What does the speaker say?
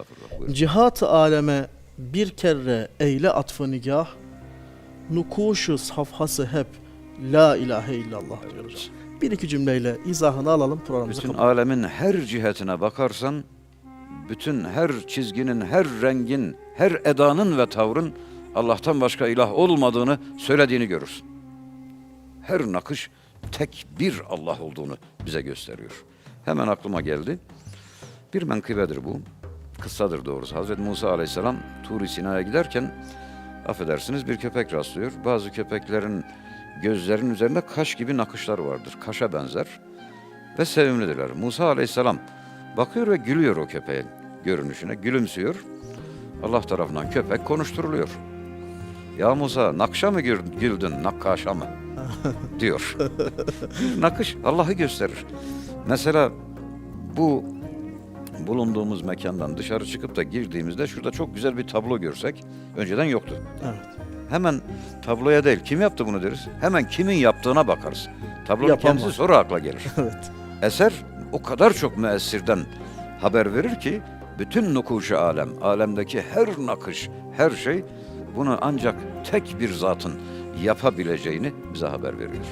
Estağfurullah. Buyurun. Cihat-ı aleme bir kere eyle atfı nigah, nukuşu safhası hep la ilahe illallah diyoruz. Bir iki cümleyle izahını alalım programımızı Bütün kapatalım. alemin her cihetine bakarsan, bütün her çizginin, her rengin, her edanın ve tavrın Allah'tan başka ilah olmadığını söylediğini görürsün. Her nakış tek bir Allah olduğunu bize gösteriyor. Hemen aklıma geldi. Bir menkıbedir bu. Kıssadır doğrusu. Hazreti Musa aleyhisselam Tur-i Sina'ya giderken affedersiniz bir köpek rastlıyor. Bazı köpeklerin gözlerinin üzerinde kaş gibi nakışlar vardır. Kaşa benzer ve sevimlidirler. Musa aleyhisselam bakıyor ve gülüyor o köpeğin görünüşüne, gülümsüyor. Allah tarafından köpek konuşturuluyor. Ya Musa nakşa mı güldün, nakkaşa mı? diyor. Nakış Allah'ı gösterir. Mesela bu bulunduğumuz mekandan dışarı çıkıp da girdiğimizde şurada çok güzel bir tablo görsek önceden yoktu. Evet. Hemen tabloya değil kim yaptı bunu deriz. Hemen kimin yaptığına bakarız. Tablonun Yapan kendisi sonra akla gelir. evet. Eser o kadar çok müessirden haber verir ki bütün nukuşu alem, alemdeki her nakış, her şey bunu ancak tek bir zatın yapabileceğini bize haber veriyor.